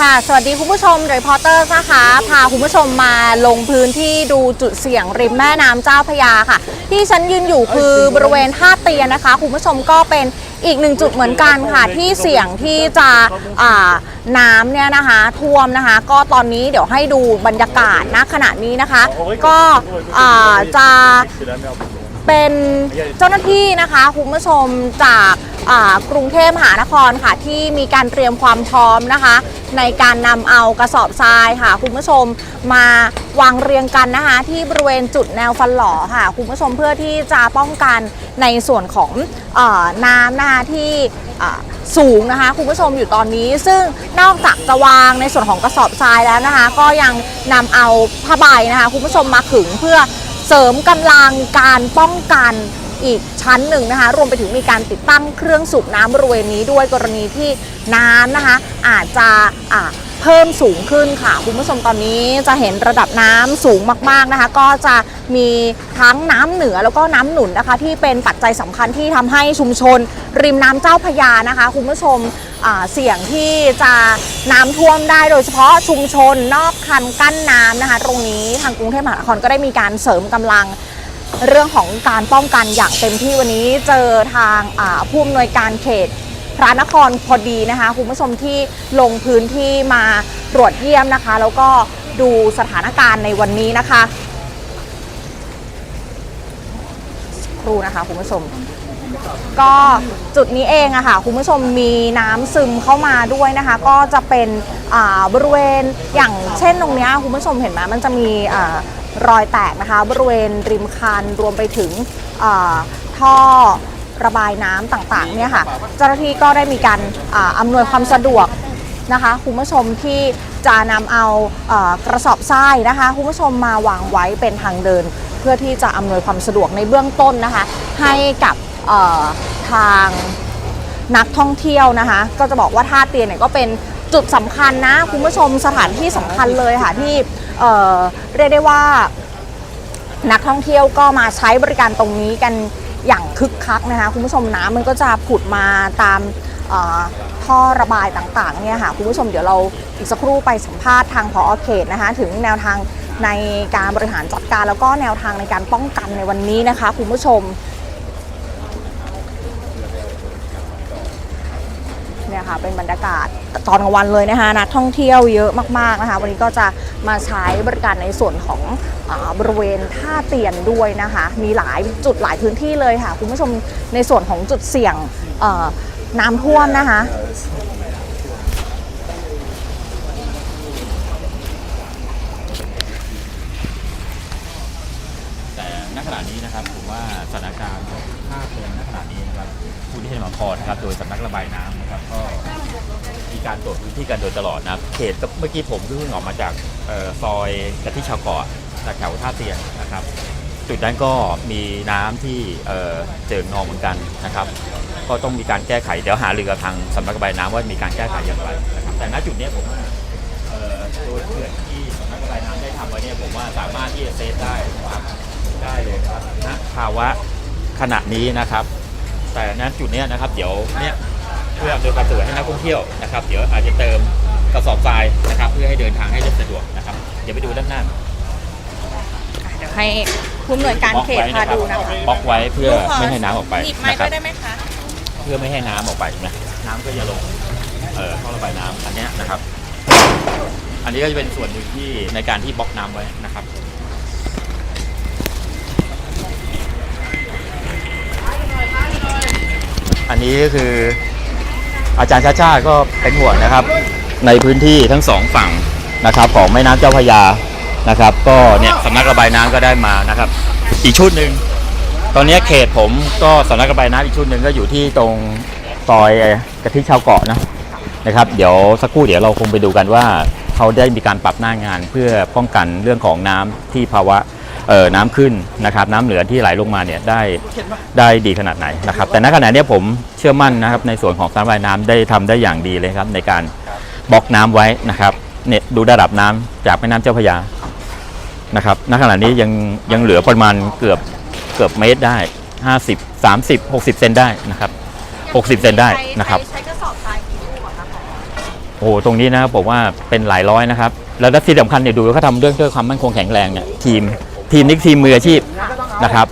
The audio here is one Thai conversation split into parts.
ค่ะ สวัสดีคุณผู้ชมรีพอเตอร์นะคะ พาคุณผู้ชมมาลงพื้นที่ดูจุดเสี่ยงริมแม่น้ำเจ้าพระยาค่ะ ที่ฉันยืนอยู่คือบริเวณท่าเตียนนะคะ คุณผู้ชมก็เป็นอีกหนึ่งจุดเหมือนกันค่ะ ที่เสี่ยงที่จะอ่าน้ำเนี่ยนะคะท่วมนะคะ ก็ตอนนี้เดี๋ยวให้ดูบรรยากาศณขณะนี้นะคะ ก็อ่าจะ เป็นเจ้าหน้าที่นะคะคุณผู้ชมจากกรุงเทพมหานครค่ะที่มีการเตรียมความพร้อมนะคะ ในการนำเอากระสอบทรายค่ะคุณผู้ชมมาวางเรียงกันนะคะ ที่บริเวณจุดแนวฟันหล่อค่ะคุณผู้ชมเพื่อที่จะป้องกันในส่วนของอน้ำนะคะที่สูงนะคะคุณผู้ชมอยู่ตอนนี้ ซึ่งนอกจากจะวางในส่วนของกระสอบทรายแล้วนะคะ ก็ยังนำเอาผ้าใบนะคะคุณผู้ชมมาขึงเพื่อ เสริมกำลังการป้องกันอีกชั้นหนึ่งนะคะ รวมไปถึงมีการติดตั้งเครื่องสูบน้ำบริเวณนี้ด้วยกรณีที่น้ำนะคะ อาจจะะเพิ่มสูงขึ้นค่ะ คุณผู้ชมตอนนี้จะเห็นระดับน้ำสูงมากๆนะคะ ก็จะ มีทั้งน้ำเหนือแล้วก็น้ำหนุนนะคะ ที่เป็นปัจจัยสำคัญที่ทำให้ชุมชน ริมน้ำเจ้าพยานะคะ คุณผู้ชมเสี่ยงที่จะน้ำท่วมได้โดยเฉพาะชุมชนนอกคันกั้นน้ำนะคะ ตรงนี้ทางกรุงเทพมหานครก็ได้มีการเสริมกำลังเรื่องของการป้องกันอย่างเต็มที่วันนี้เจอทางผู้อำนวยการเขตพระนครพอดีนะคะคุณผู้ชมที่ลงพื้นที่มาตรวจเยี่ยมนะคะ แล้วก็ดูสถานการณ์ในวันนี้นะคะสัก ครูนะคะคุณผู้ชม ก็จุดนี้เองอะค่ะคุณผู้ชมมีน้ำซึมเข้ามาด้วยนะคะ ก็จะเป็นบริเวณอย่างเช่นตรงนี้คุณผู้ชมเห็นไหมมันจะมีอรอยแตกนะคะบริเวณริมคันรวมไปถึงท่อระบายน้ำต่างๆเนี่ยค่ะเจ้าหน้าที่ก็ได้มีการอำนวยความสะดวกนะคะคุณผู้ชมที่จะนำเอาเอ่อกระสอบทรายนะคะคุณผู้ชมมาวางไว้เป็นทางเดิน พื่อที่จะอำนวยความสะดวกในเบื้องต้นนะคะ ให้กับทางนักท่องเที่ยวนะคะ ก็จะบอกว่าท่าเตียนเนี่ยก็เป็นจุดสำคัญนะคุณผู้ชมสถานที่สำคัญเลยค่ะที่เเรียกได้ว่านักท่องเที่ยวก็มาใช้บริการตรงนี้กันอย่างคึกคักนะคะคุณผู้ชมน้ำมันก็จะผุดมาตามท่อระบายต่างๆเนี่ยค่ะคุณผู้ชมเดี๋ยวเราอีกสักครู่ไปสัมภาษณ์ทางพอเขตนะคะ ถึงแนวทาง ในการบริหารจัดการแล้วก็แนวทางในการป้องกันในวันนี้นะคะ คุณผู้ชมเนี่ยค่ะเป็นบรรยากาศตอนกลางวันเลยนะคะนักท่องเที่ยวเยอะมากๆนะคะ วันนี้ก็จะมาใช้บริการในส่วนของอบริเวณท่าเตียนด้วยนะคะ มีหลายจุดหลายพื้นที่เลยค่ะ คุณผู้ชมในส่วนของจุดเสี่ยงน้ำท่วมนะคะ แต่ณขณะนี้นะครับผมว่าสถานการณ์ของภาพรวมณขณะนี้นะครับผู้ที่ให้มาพอนะครับโดยสำนักระบายน้ำนะครับก็มีการตรวจพื้น ที่กันโดยตลอดนะครับเขตเมื่อกี้ผมเพิ่งออกมาจากออซอยกะทิชาวเกาะจากแถวท่าเตียงนะครับ จุดนั้นก็มีน้ำที่เจิ่งนองเหมือนกันนะครับ ก็ต้องมีการแก้ไขเดี๋ยวหาเรือทางสำนักระบายน้ำว่ามีการแก้ไขอย่างไรนะครับแต่ณจุดนี้ผมโดยเขื่อนที่สำนักระบายน้ำได้ทำไว้เนี่ยผมว่าสามารถที่จะเซฟได้ครับได้เลยครับณภาวะขณะนี้นะครับ แต่ณจุดนี้นะครับ เดี๋ยวเนี่ย เพื่ออำนวยความสะดวกให้นักท่องเที่ยวนะครับเดี๋ยวอาจจะเติมกระสอบทรายนะครับเพื่อให้เดินทางให้สะดวกนะครับเดี๋ยวไปดูด้านหน้าอะเดี๋ยวให้ผู้อำนวยการเขตพาดูนะคะบล็อกไว้เพื่อไม่ให้น้ำออกไปหยิบไม้นะคด้รัวบยได้ไหมคะเพื่อไม่ให้น้ำออกไปนะน้ำก็จะลง เอ่อท่อระบายน้ำอันเนี้ยนะครับ อันนี้ก็จะเป็นส่วนหนึ่งที่ในการที่บล็อกน้ำไว้นะครับ อันนี้ก็คือ อาจารย์ชาชาก็เป็นห่วงนะครับ ในพื้นที่ทั้งสองฝั่งนะครับของแม่น้ำเจ้าพระยานะครับ ก็เนี่ยสำนักระบายน้ำก็ได้มานะครับ อีกชุดหนึ่งตอนนี้เขตผมก็สำนักระบายน้ำอีกชุดหนึ่งก็อยู่ที่ตรงซอยกะทิชาวเกาะนะนะครับ เดี๋ยวสักครู่เดี๋ยวเราคงไปดูกันว่า เขาได้มีการปรับหน้างานเพื่อป้องกันเรื่องของน้ำที่ภาวะ น้ำขึ้นนะครับน้ำเหลือที่ไหลลงมาเนี่ยได้ได้ดีขนาดไหนนะครับแต่ณขณะเนี้ยผมเชื่อมั่นนะครับในส่วนของสำนักระบายน้ำได้ทำได้อย่างดีเลยครับในการบล็อกน้ำไว้นะครับเนี่ยดูระดับน้ำจากแม่น้ำเจ้าพระยานะครับณขณะนี้ยังยังเหลือประมาณเกือบเกือบเมตรได้ 50 30 60 เซนได้นะครับ 60 เซนได้นะครับใช้กระสอบทรายกี่ลูกอะคะโอ้โหตรงนี้นะครับผมว่าเป็นหลายร้อยนะครับ แล้วที่สำคัญเนี่ยดูเขาทำเรื่องด้วยความมั่นคงแข็งแรงเนี่ยทีม ทีมนี้ทีมมืออาชีพนะครับ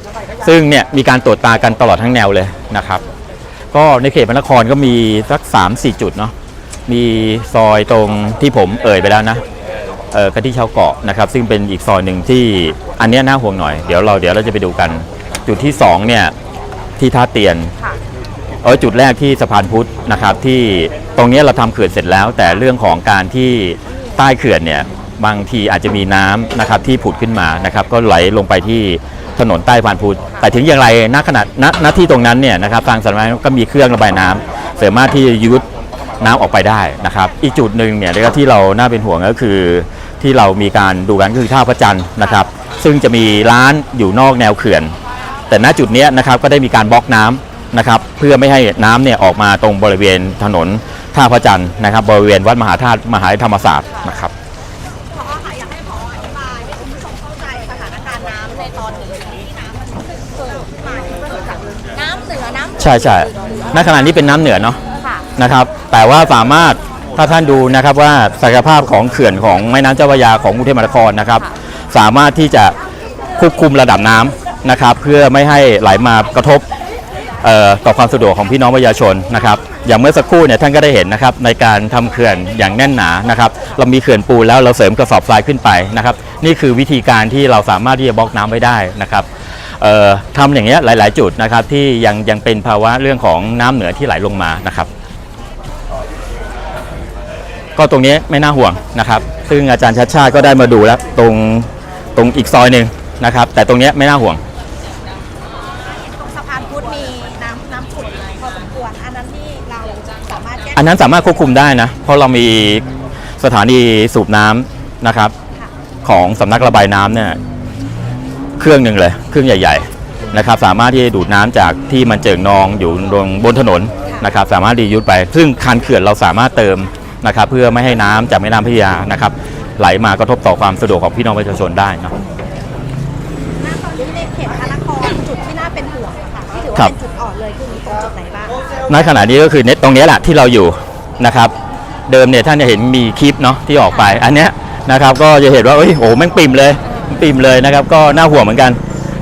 ซึ่งเนี่ยมีการตรวจตากันตลอดทั้งแนวเลยนะครับ ก็ในเขตพระนครก็มีสัก 3 4 จุดเนาะมีซอยตรงที่ผมเอ่ยไปแล้วนะเออกะที่ชาวเกาะนะครับ ซึ่งเป็นอีกซอยหนึ่งที่อันเนี้ยน่าห่วงหน่อยเดี๋ยวเราเดี๋ยวเราจะไปดูกัน จุดที่สองเนี่ยที่ท่าเตียนค่ะเออจุดแรกที่สะพานพุทธนะครับที่ตรงเนี้ยเราทำเขื่อนเสร็จแล้ว แต่เรื่องของการที่ใต้เขื่อนเนี่ย บางทีอาจจะมีน้ำนะครับที่ผุดขึ้นมานะครับก็ไหลลงไปที่ถนนใต้พานพุทธแต่ถึงอย่างไรณขนาดณณที่ตรงนั้นเนี่ยนะครับทางสำนักงานก็มีเครื่องระบายน้ำสามารถที่จะยุดน้ำออกไปได้นะครับอีกจุดหนึ่งเนี่ยที่เราน่าเป็นห่วงก็คือ ที่เรามีการดูกันก็คือท่าพระจันทร์นะครับ ซึ่งจะมีร้านอยู่นอกแนวเขื่อน แต่ณจุดนี้นะครับก็ได้มีการบล็อกน้ำนะครับเพื่อไม่ให้น้ำเนี่ยออกมาตรงบริเวณถนนท่าพระจันทร์นะครับ บริเวณวัดมหาธาตุมหาธรรมศาสตร์นะครับ ช่ใช่ณขณะนี้เป็นน้ำเหนือเนาะค่ะนะครับ แต่ว่าสามารถถ้าท่านดูนะครับว่าศักยภาพของเขื่อนของแม่น้ำเจ้าพระยาของกรุงเทพมหานครนะครับ สามารถที่จะควบคุมระดับน้ำนะครับ เพื่อไม่ให้ไหลมากระทบเอ่อต่อความสะดวกของพี่น้องประชาชนนะครับ อย่างเมื่อสักครู่เนี่ยท่านก็ได้เห็นนะครับในการทำเขื่อนอย่างแน่นหนานะครับ เรามีเขื่อนปูนแล้วเราเสริมกระสอบทรายขึ้นไปนะครับ นี่คือวิธีการที่เราสามารถที่จะบล็อกน้ำไว้ได้นะครับเอ่อ ทำอย่างเงี้ยหลาย ๆ จุดนะครับที่ยังยังเป็นภาวะเรื่องของน้ำเหนือที่ไหลลงมานะครับ ก็ตรงนี้ไม่น่าห่วงนะครับ ซึ่งอาจารย์ชัดชาติก็ได้มาดูแล้วตรงตรงอีกซอยหนึ่งนะครับ แต่ตรงนี้ไม่น่าห่วงตรงสะพานพุทธมีน้ำน้ำขุ่นพอสมควรอันนั้นที่เราสามารถแก้อันนั้นสามารถควบคุมได้นะ เพราะเรามีสถานีสูบน้ำนะครับ ของสำนักระบายน้ำเนี่ย เครื่องหนึ่งเลย เครื่องใหญ่ ๆนะครับ สามารถที่จะดูดน้ำจากที่มันเจิ่งนองอยู่บนบนถนนนะครับ สามารถดียุดไป ซึ่งคันเขื่อนเราสามารถเติมนะครับ เพื่อไม่ให้น้ำจากแม่น้ำพิยานะครับ ไหลมากระทบต่อความสะดวกของพี่น้องประชาชนได้เนอะณตอนนี้ในเขตพระนครจุดที่น่าเป็นห่วงอะค่ะที่ถือครัว่าบเป็นจุดอ่อนเลยคือมีตรงจุดไหนบ้างณขณะนี้ก็คือเน็ตตรงเนี้ยแหละที่เราอยู่นะครับ เดิมเนี่ยท่านจะเห็นมีคลิปเนาะที่ออกไปอันเนี้ยนะครับก็จะเห็นว่าเอ้ยโอ้แม่งปิ่มเลย ปิ่มเลยนะครับ ก็น่าห่วงเหมือนกัน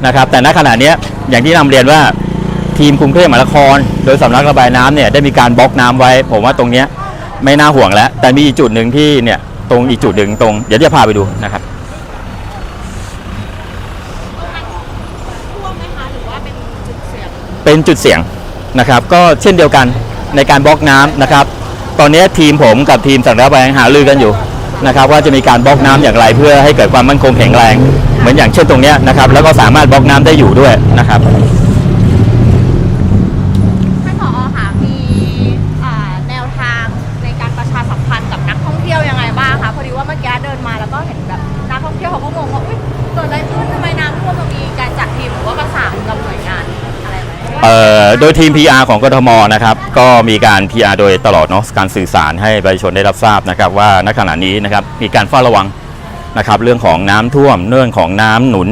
นะครับ แต่ณขณะเนี้ยอย่างที่นำเรียนว่าทีมกรุงเทพมหานคร โดยสำนักระบายน้ำเนี่ยได้มีการบล็อกน้ำไว้ ผมว่าตรงเนี้ยไม่น่าห่วงแล้ว แต่มีอีกจุดหนึ่งที่เนี่ยตรงอีกจุดหนึ่งตรง เดี๋ยวจะพาไปดูนะครับท่วมไหมคะหรือว่าเป็นจุดเสี่ยงเป็นจุดเสี่ยงนะครับ ก็เช่นเดียวกันในการบล็อกน้ำนะครับ ตอนนี้ทีมผมกับทีมสังระบายหารือกันอยู่ นะครับว่าจะมีการบล็อกน้ำอย่างไรเพื่อให้เกิดความมั่นคงแข็งแรง เหมือนอย่างเช่นตรงเนี้ยนะครับ แล้วก็สามารถบล็อกน้ำได้อยู่ด้วยนะครับท่านผอค่ะมีอ่าแนวทางในการประชาสัมพันธ์กับนักท่องเที่ยวยังไงบ้างคะพอดีว่าเมื่อ กี้เดินมาแล้วก็เห็นแบบนักท่องเที่ยวเขาก็งงว่าอุ๊ยเกิดอะไรขึ้นทำไมน้ำท่วมเรามีการจัดทีมหรือว่าประสานกับหน่วยงานอะไรไหมเอ่อโดยทีม PR ของกทมนะครับก็มีการ PR โดยตลอดเนาะการสื่อสารให้ประชาชนได้รับทราบนะครับว่าณขณะนี้นะครับมีการเฝ้าระวังนะครับเรื่องของน้ำท่วมเรื่องของน้ำหนุน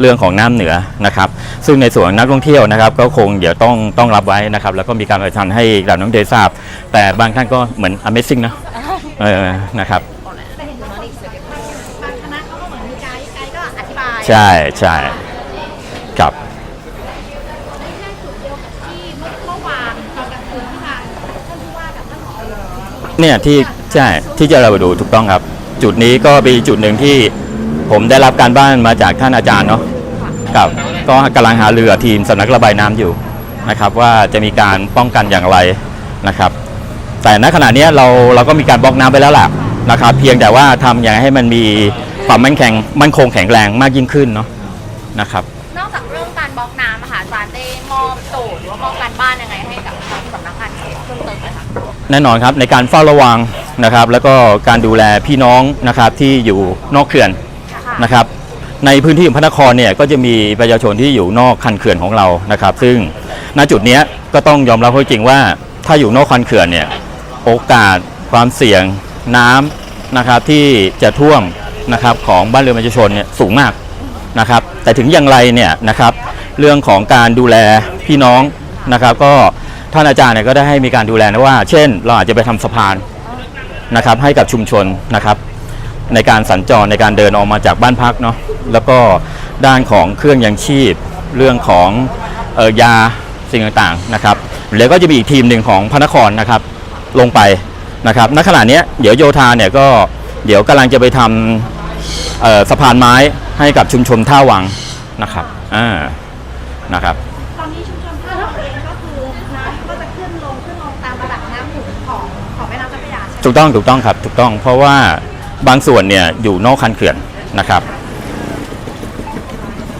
เรื่องของน้ำเหนือนะครับซึ่งในส่วนของนักท่องเที่ยวนะครับ ก็คงเดี๋ยวต้องต้องรับไว้นะครับ แล้วก็มีการประชาสัมพันธ์ให้เหล่านักท่องเที่ยวทราบ แต่บางท่านก็เหมือน Amazing นะเออนะครับแต่เห็นว่า เนี่ยที่ใช่ที่จะเราไปดูถูกต้องครับ จุดนี้ก็เป็นจุดหนึ่งที่ผมได้รับการบ้านมาจากท่านอาจารย์เนาะครับก็กำลังหาเรือทีมสำนักระบายน้ำอยู่นะครับ ว่าจะมีการป้องกันอย่างไรนะครับ แต่ณขณะนี้เราเราก็มีการบล็อกน้ำไปแล้วล่ะนะครับ เพียงแต่ว่าทำอย่างให้มันมีความมั่นแข็งมั่นคงแข็งแรงมากยิ่งขึ้นเนาะนะครับ นอกจากเรื่องการบล็อกน้ำอะค่ะอาจารย์ได้มอบโจทย์หรือว่ามอบการบ้านยังไงให้ แน่นอนครับในการเฝ้าระวังนะครับ แล้วก็การดูแลพี่น้องนะครับที่อยู่นอกเขื่อนนะครับ ในพื้นที่ของพระนครเนี่ยก็จะมีประชาชนที่อยู่นอกคันเขื่อนของเรานะครับ ซึ่งณจุดนี้ก็ต้องยอมรับความจริงว่าถ้าอยู่นอกคันเขื่อนเนี่ยโอกาสความเสี่ยงน้ำนะครับที่จะท่วมนะครับของบ้านเรือนประชาชนเนี่ยสูงมากนะครับ แต่ถึงอย่างไรเนี่ยนะครับ เรื่องของการดูแลพี่น้องนะครับ ก็ ท่านอาจารย์เนี่ยก็ได้ให้มีการดูแลนะว่า เช่น เราอาจจะไปทำสะพานนะครับให้กับชุมชนนะครับในการสัญจรในการเดินออกมาจากบ้านพักเนาะแล้วก็ด้านของเครื่องยังชีพ เรื่องของออยาสิ่งต่างๆนะครับแล้วก็จะมีอีกทีมหนึ่งของพระนครนะครับลงไปนะครับณขณะนี้เดี๋ยวโยธาเนี่ยก็เดี๋ยวกำลังจะไปทำสะพานไม้ให้กับชุมชนท่าวังนะครับอ่านะครับ ถูกต้องถูกต้องครับถูกต้องเพราะว่าบางส่วนเนี่ยอยู่นอกคันเขื่อนนะครับ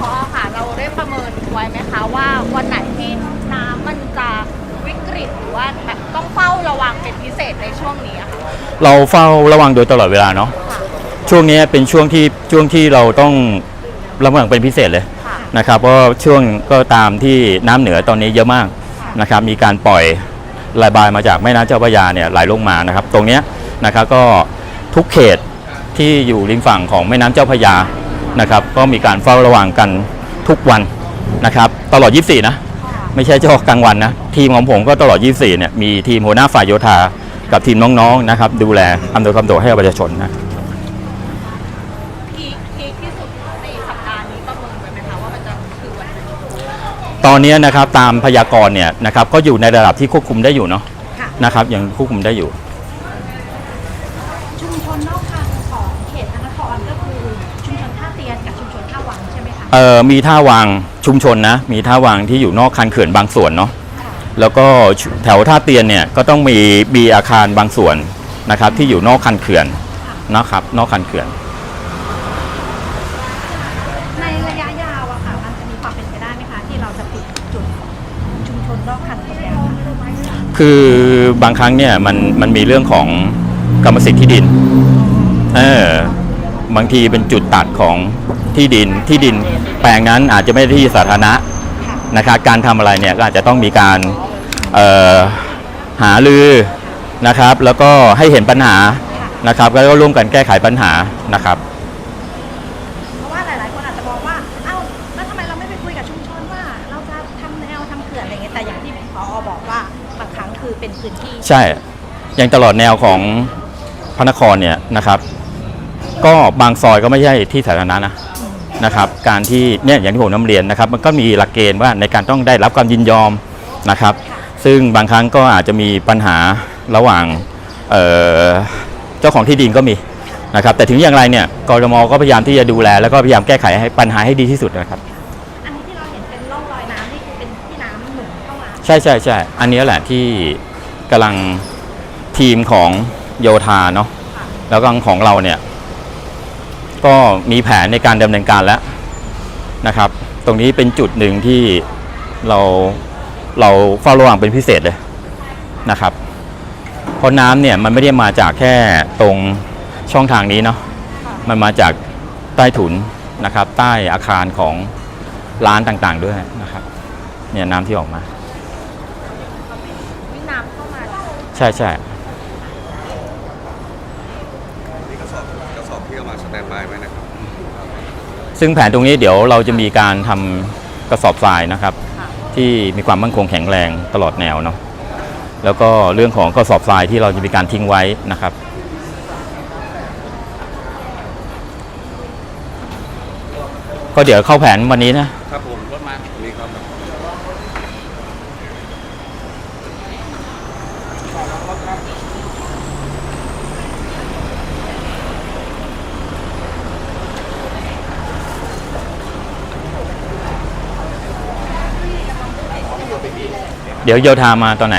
พอค่ะเราได้ประเมินไว้ไหมคะว่าวันไหนที่น้ำมันจะวิกฤตหรือว่าแบบต้องเฝ้าระวังเป็นพิเศษในช่วงนี้อะค่ะเราเฝ้าระวังโดยตลอดเวลาเนาะค่ะช่วงนี้เป็นช่วงที่ช่วงที่เราต้องระวังเป็นพิเศษเลยค่ะ นะครับเพราะช่วงก็ตามที่น้ำเหนือตอนนี้เยอะมากนะครับ มีการปล่อย ระบายมาจากแม่น้ำเจ้าพระยาเนี่ยไหลลงมานะครับ ตรงนี้นะครับก็ทุกเขตที่อยู่ริมฝั่งของแม่น้ำเจ้าพระยานะครับ ก็มีการเฝ้าระวังกันทุกวันนะครับ ตลอด 24 นะ ไม่ใช่เฉพาะกลางวันนะ ทีมของผมก็ตลอด 24 เนี่ยมีทีมหัวหน้าฝ่ายโยธากับทีมน้องๆนะครับ ดูแลอำนวยความสะดวกให้กับประชาชนนะ พีคพีคที่สุดในสัปดาห์นี้ประเมินไว้ไหมคะว่ามันจะคือวันไหน ตอนนี้นะครับตามพยากรณ์เนี่ยนะครับก็อยู่ในระดับที่ควบคุมได้อยู่เนาะค่ะนะครับยังควบคุมได้อยู่ ชุมชนนอกคันของเขตพระนครก็คือชุมชนท่าเตียนกับชุมชนท่าวังใช่ไหมคะ เอ่อมีท่าวางชุมชนนะ มีท่าวางที่อยู่นอกคันเขื่อนบางส่วนเนาะค่ะ แล้วก็แถวท่าเตียนเนี่ยก็ต้องมีมีอาคารบางส่วนนะครับที่อยู่นอกคันเขื่อนนะครับนอกคันเขื่อนในระยะยาวอะค่ะ มันจะมีความเป็นไปได้ไหมคะที่เราจะปิดจุดชุมชนนอกคันตรงเนี้ย คือบางครั้งเนี่ยมันมันมีเรื่องของกรรมสิทธิ์ที่ดินเออบางทีเป็นจุดตัดของที่ดินที่ดินแปลงนั้นอาจจะไม่ได้ที่สาธารณะนะครับการทำอะไรเนี่ยก็อาจจะต้องมีการหาลือนะครับ แล้วก็ให้เห็นปัญหานะครับแล้วก็ร่วมกันแก้ไขปัญหานะครับ ใช่อย่างตลอดแนวของพระนครเนี่ยนะครับ ก็บางซอยก็ไม่ใช่ที่สาธารณะนะนะครับ การที่เนี่ยอย่างที่ผมนำเรียนนะครับ มันก็มีหลักเกณฑ์ว่าในการต้องได้รับความยินยอมนะครับ ซึ่งบางครั้งก็อาจจะมีปัญหาระหว่างเอ่อเจ้าของที่ดินก็มีนะครับ แต่ถึงอย่างไรเนี่ยกรมก็พยายามที่จะดูแล แล้วก็พยายามแก้ไขให้ปัญหาให้ดีที่สุดนะครับอันนี้ที่เราเห็นเป็นร่องรอยน้ำนี่คือเป็นที่น้ำหนุนเข้ามาใช่ใช่ใช่อันนี้แหละที่ กำลังทีมของโยธาเนาะแล้วก็ของเราเนี่ย ก็มีแผนในการดำเนินการแล้วนะครับ ตรงนี้เป็นจุดหนึ่งที่เราเราเฝ้าระวังเป็นพิเศษเลยนะครับ เพราะน้ำเนี่ยมันไม่ได้มาจากแค่ตรงช่องทางนี้เนาะมันมาจากใต้ถุนนะครับ ใต้อาคารของร้านต่างๆด้วยนะครับ เนี่ยน้ำที่ออกมา วิ่งน้ำเข้ามา ใช่ใช่นี่กระสอบกระสอบที่เอามาสแตนบายไว้นะครับซึ่งแผนตรงนี้เดี๋ยวเราจะมีการทำกระสอบทรายนะครับ ที่มีความมั่นคงแข็งแรงตลอดแนวเนาะแล้วก็เรื่องของกระสอบทรายที่เราจะมีการทิ้งไว้นะครับ ก็เดี๋ยวเข้าแผนวันนี้นะ ครับผมรถมามีครับ เดี๋ยวโยธามาตอนไหน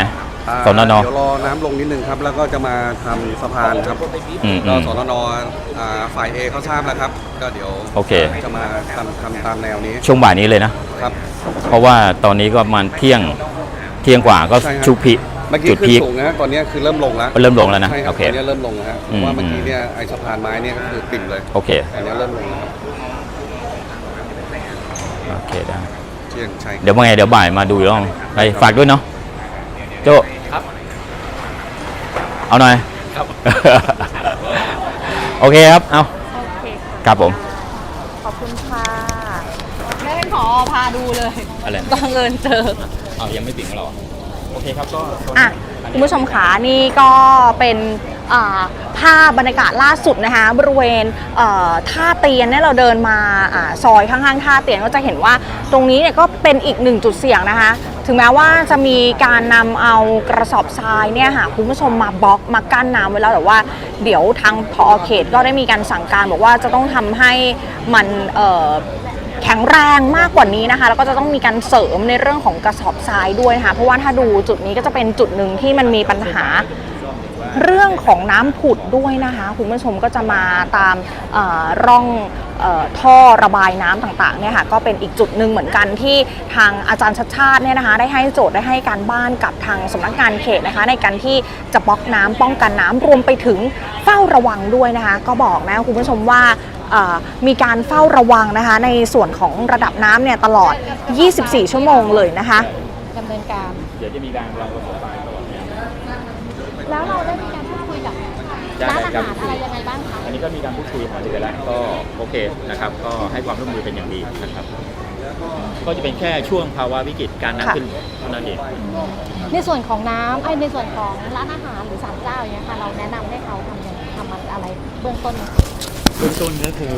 อ่าสนน เดี๋ยวรอน้ำลงนิดนึงครับ แล้วก็จะมาทำสะพานครับอืมก็อืมสนนอ่าฝ่ายเอเขาทราบแล้วครับ ก็เดี๋ยวโอเค จะมาทำทำตามแนวนี้ช่วงบ่ายนี้เลยนะ ครับ เพราะว่าตอนนี้ก็ประมาณเที่ยงเที่ยงกว่าก็ใช่ครับ ชุกพีเมื่อกี้จุดขึ้นพีค สูงนะตอนนี้คือเริ่มลงแล้วเริ่มลงแล้วนะใช่ครัโอบเคตอนนี้เริ่มลงแล้วฮะเพอืมราะว่าเมื่อกี้เนี่ยไอ้สะพานไม้เนี่ยก็คือปิ่มเลยโอเค อันนี้เริ่มลงแล้วครับโอเคได้เที่ยงใช่เดี๋ยวว่าไงเดี๋ยวบ่ายมาดูอีกรอบไปฝากด้วยเนาะโจครับ เอาหน่อย ครับ โอเคครับ เอาโอเคครับผม ขอบคุณค่ะไม่ให้พอพาดูเลยอะไรบังเอิญเจอ เอายังไม่ถึงหรอ โอเคครับก็ อะคุณผู้ชมขานี่ก็เป็นอ่า ภาพบรรยากาศล่าสุดนะคะบริเวณเท่าเตียนเนี่ยเราเดินมาอซอยข้างๆท่าเตียนก็จะเห็นว่าตรงนี้เนี่ยก็เป็นอีกหนึ่งจุดเสี่ยงนะคะ ถึงแม้ว่าจะมีการนำเอากระสอบทรายเนี่ยค่ะคุณผู้ชมมาบล็อกมากั้นน้ำไว้แล้วแต่ว่าเดี๋ยวทางพอเขตก็ได้มีการสั่งการบอกว่าจะต้องทำให้มันแข็งแรงมากกว่านี้นะคะ แล้วก็จะต้องมีการเสริมในเรื่องของกระสอบทรายด้วยนะคะเพราะว่าถ้าดูจุดนี้ก็จะเป็นจุดหนึ่งที่มันมีปัญหา เรื่องของน้ำผุดด้วยนะคะ คุณผู้ชมก็จะมาตามเอ่อร่องเออท่อระบายน้ำต่างๆเนี่ยค่ะก็เป็นอีกจุดหนึ่งเหมือนกันที่ทางอาจารย์ชัดชาติเนี่ยนะคะได้ให้โจทย์ได้ให้การบ้านกับทางสำนักงานเขตนะคะ ในการที่จะบล็อกน้ำป้องกันน้ำรวมไปถึงเฝ้าระวังด้วยนะคะ ก็บอกนะคุณผู้ชมว่าเอ่อมีการเฝ้าระวังนะคะ ในส่วนของระดับน้ำเนี่ยตลอด 24 ชั่วโมงเลยนะคะดำเนินการเดี๋ยวจะมีการวางกระสอบทร นนี้ก็มีการพูดคุยหารือกันแล้วก็โอเคนะครับ ก็ให้ความร่วมมือเป็นอย่างดีนะครับ ก็จะเป็นแค่ช่วงภาวะวิกฤตการน้ำขึ้นเท่านั้นเองในส่วนของน้ำไอ้ในส่วนของร้านอาหารหรือศาลเจ้าอย่างเงี้ยค่ะเราแนะนำให้เขาทำยังไงทำอะไรเบื้องต้นไหมเบื้องต้นก็คือ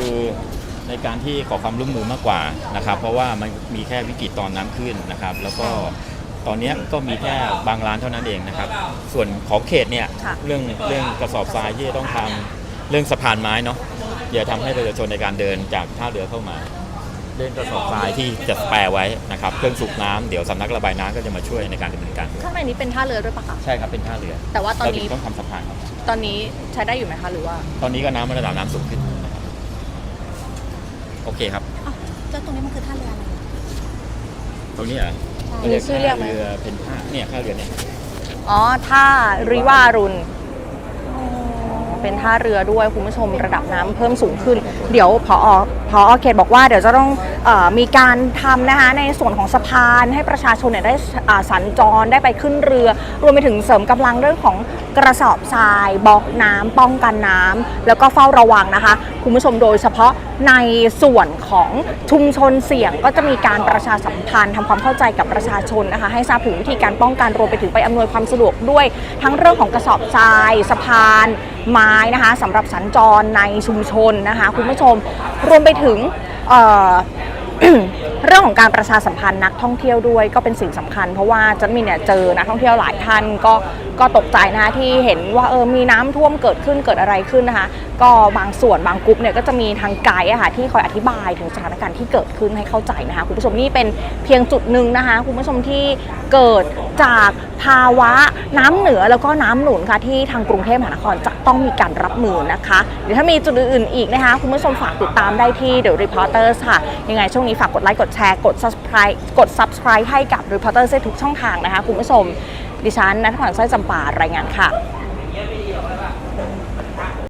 ในการที่ขอความร่วมมือมากกว่านะครับ เพราะว่ามันมีแค่วิกฤตตอนน้ำขึ้นนะครับ แล้วก็ตอนเนี้ยก็มีแค่บางร้านเท่านั้นเองนะครับ ส่วนของเขตเนี่ยค่ะ เรื่องเรื่องกระสอบทรายที่จะต้องทำ เรื่องสะพานไม้เนาะอย่าทำให้ประชาชนในการเดินจากท่าเรือเข้ามา เรื่องกระสอบทรายที่จะแปรไว้นะครับเครื่องสูบน้ำเดี๋ยวสำนักระบายน้ำก็จะมาช่วยในการดำเนินการด้วยข้างในนี้เป็นท่าเรือด้วยปะคะ ใช่ครับเป็นท่าเรือแต่ว่าตอนเราถึนี้งต้องทำสะพานครับ ตอนนี้ใช้ได้อยู่ไหมคะหรือว่าตอนนี้ก็น้ำระดับน้ำสูงขึ้นนะครับโอเคครับเจ้าตรงนี้มันคือท่าเรืออะไร ตรงนี้เหรอมีชื่อเรียกไหม เรือเป็นท่าเนี่ยท่าเรือเนี่ย อ๋อท่าริวารุณ เป็นท่าเรือด้วยคุณผู้ชมระดับน้ำเพิ่มสูงขึ้น เดี๋ยวพอพอเขตบอกว่าเดี๋ยวจะต้องอมีการทำนะคะในส่วนของสะพานให้ประชาชนเนี่ยได้สัญจรได้ไปขึ้นเรือ รวมไปถึงเสริมกำลังเรื่องของกระสอบทรายบล็อกน้ำป้องกันน้ำแล้วก็เฝ้าระวังนะคะ คุณผู้ชมโดยเฉพาะในส่วนของชุมชนเสี่ยงก็จะมีการประชาสัมพันธ์ทำความเข้าใจกับประชาชนนะคะ ให้ทราบถึงวิธีการป้องกันรวมไปถึงไปอำนวยความสะดวกด้วย ทั้งเรื่องของกระสอบทราย สะพานไม้นะคะสำหรับสัญจรในชุมชนนะคะคุณผู้ชมรวมไปถึงเเรื่องของการประชาสัมพันธ์นักท่องเที่ยวด้วยก็เป็นสิ่งสำคัญ เพราะว่าจันมีเนี่ยเจอนักท่องเที่ยวหลายท่านก็ ก็ตกใจนะคะที่เห็นว่าเออมีน้ำท่วมเกิดขึ้นเกิดอะไรขึ้นนะคะ ก็บางส่วนบางกลุ่มเนี่ยก็จะมีทางไกด์อะค่ะที่คอยอธิบายถึงสถานการณ์ที่เกิดขึ้นให้เข้าใจนะคะคุณผู้ชมนี่เป็นเพียงจุดหนึ่งนะคะคุณผู้ชมที่เกิดจากภาวะน้ำเหนือแล้วก็น้ำหนุนค่ะที่ทางกรุงเทพมหานครจะต้องมีการรับมือนะคะเดี๋ยวถ้ามีจุดอื่นๆอีกนะคะคุณผู้ชมฝากติดตามได้ที่ The Reporters ค่ะ ยังไงช่วงนี้ฝากกดไลค์กดแชร์กด subscribe กด subscribe ให้กับ Reporters ได้ทุกช่องทางนะคะคุณผู้ชม ดิฉันนัทพรสร้อยจำปารายงานค่ะ